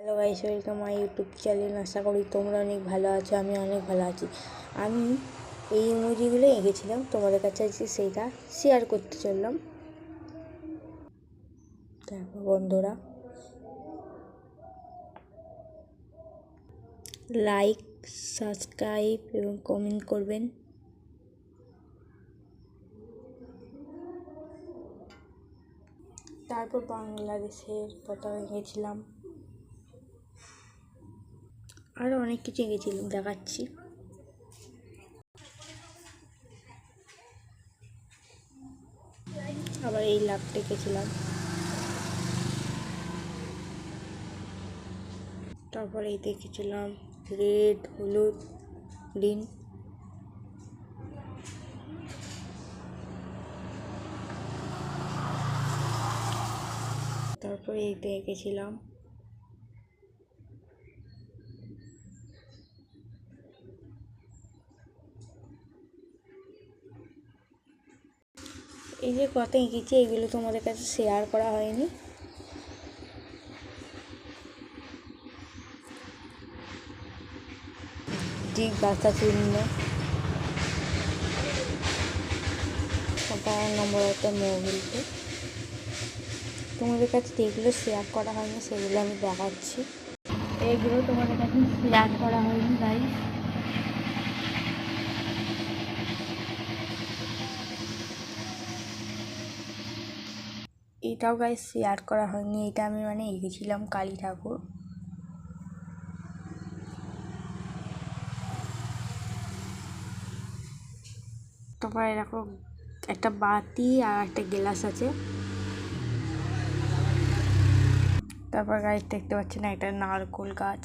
Hello guys, welcome my YouTube channel. আশা করি তোমরা অনেক ভালো আছো, আমি অনেক ভালো আছি। আমি এই ইমোজিগুলো এঁকেছিলাম, তোমাদের কাছে আজকে সেইটা শেয়ার করতে চললাম। দেখো বন্ধুরা লাইক সাবস্ক্রাইব এবং কমেন্ট করবেন। তারপর বাংলাদেশের পতাকা এঁকেছিলাম। আরও অনেক কিছু এঁকেছিলাম দেখাচ্ছি। আবার এই লাভটা এঁকেছিলাম তারপরে এই দেখেছিলাম রেড, হলুদ, গ্রিন। তারপরে এইটা এঁকেছিলাম এই যে কত এঁকেছি, এগুলো তোমাদের কাছে শেয়ার করা হয়নি। জিজ্ঞাসা চিহ্ন। তারপর নম্বর একটা মোবিলকে তোমাদের কাছে যেগুলো শেয়ার করা হয়নি, সেগুলো আমি দেখাচ্ছি। এগুলো তোমাদের কাছে শেয়ার করা হয়নি তাই এটাও গাই শেয়ার করা হয়নি, এটা আমি মানে এঁকেছিলাম কালী ঠাকুর। তারপর এরকম একটা বাতি আর একটা গ্লাস আছে। তারপর গাছ দেখতে পাচ্ছি না একটা নারকোল গাছ।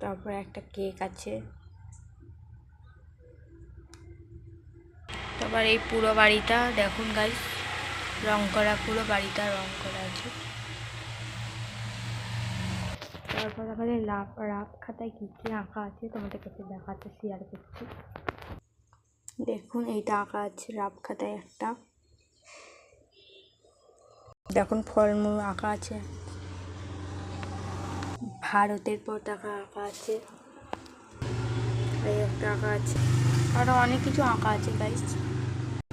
তারপর একটা কেক আছে। তারপর এই পুরো বাড়িটা দেখুন গাছ রং করা, পুরো বাড়িটা রং করা আছে। তারপর আমাদের লাভ রাফ খাতায় কী কী আঁকা আছে তোমাদের কাছে দেখাতে শেয়ার করছি। দেখুন এইটা আঁকা আছে, রাফ খাতায় একটা। দেখুন ফলমূল আঁকা আছে। ভারতের পতাকা আঁকা আছে। এই একটা আঁকা আছে। আরও অনেক কিছু আঁকা আছে গাইস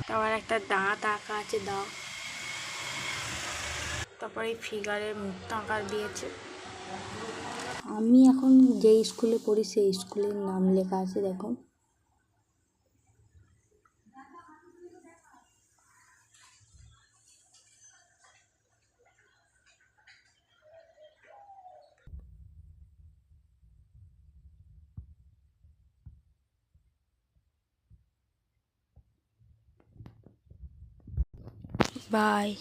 তারপর একটা দাঁত আঁকা আছে, দাও। তারপর এই ফিগারের মুখটা আঁকা দিয়েছে আমি এখন যে স্কুলে পড়ি, সেই স্কুলের নাম লেখা আছে দেখুন Bye.